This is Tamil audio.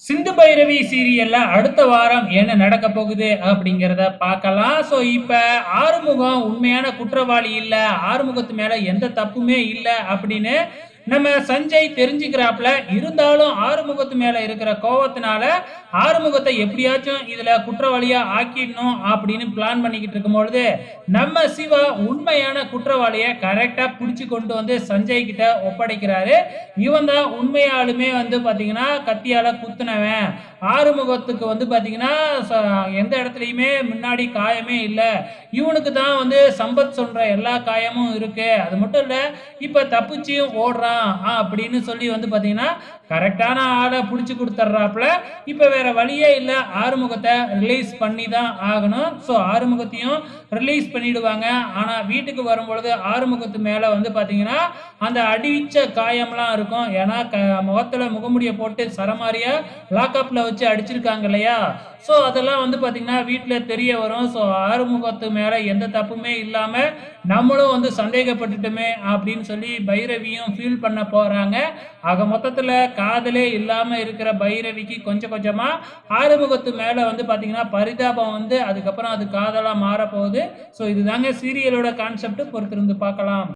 சிந்து பைரவி சீரியல்ல அடுத்த வாரம் என்ன நடக்க போகுது அப்படிங்கிறத பார்க்கலாம். ஸோ இப்ப ஆறுமுகம் உண்மையான குற்றவாளி இல்ல. ஆறுமுகத்து மேல எந்த தப்புமே இல்லை அப்படின்னு நம்ம சஞ்சய் தெரிஞ்சுக்கிறாப்ல. இருந்தாலும் ஆறுமுகத்து மேல இருக்கிற கோவத்தினால ஆறுமுகத்தை எப்படியாச்சும் இதுல குற்றவாளியா ஆக்கிடணும் அப்படின்னு பிளான் பண்ணிக்கிட்டு இருக்கும்பொழுது, நம்ம சிவா உண்மையான குற்றவாளிய கரெக்டா பிடிச்சு கொண்டு வந்து சஞ்சய் கிட்ட ஒப்படைக்கிறாரு. இவன் தான் உண்மையாலுமே வந்து பாத்தீங்கன்னா கத்தியால குத்துனவன். ஆறுமுகத்துக்கு வந்து பாத்தீங்கன்னா ச எந்த இடத்துலயுமே முன்னாடி காயமே இல்லை இவனுக்கு தான் வந்து சம்பத் சொல்ற எல்லா காயமும் இருக்கு. அது மட்டும் இல்ல, இப்ப தப்பிச்சியும் ஓடுறான் அப்படின்னு சொல்லி வந்து பார்த்தீங்கன்னா, கரெக்டான ஆளை பிடிச்சி கொடுத்துட்றாப்புல இப்போ வேற வழியே இல்லை ஆறுமுகத்தை ரிலீஸ் பண்ணி தான் ஆகணும். ஸோ ஆறுமுகத்தையும் ரிலீஸ் பண்ணிடுவாங்க. ஆனால் வீட்டுக்கு வரும்பொழுது ஆறுமுகத்து மேலே வந்து பார்த்தீங்கன்னா, அந்த அடிவிச்ச காயம்லாம் இருக்கும். ஏன்னா க முகத்தில் முகமுடியை போட்டு சரமாரியாக லாக்அப்பில் வச்சு அடிச்சிருக்காங்க இல்லையா? ஸோ அதெல்லாம் வந்து பார்த்தீங்கன்னா, வீட்டில் தெரிய வரும். ஸோ ஆறுமுகத்து மேலே எந்த தப்புமே இல்லாமல் நம்மளும் வந்து சந்தேகப்பட்டுட்டுமே அப்படின்னு சொல்லி பைரவியும் ஃபீல் பண்ண போகிறாங்க ஆக மொத்தத்தில் காதலே இல்லாமல் இருக்கிற பைரவிக்கு கொஞ்சம் கொஞ்சமாக ஆறுமுகத்து மேலே வந்து பார்த்தீங்கன்னா, பரிதாபம் வந்து அதுக்கப்புறம் அது காதலாக மாறப்போகுது. ஸோ இதுதாங்க சீரியலோட கான்செப்ட் பொறுத்திருந்து பார்க்கலாம்.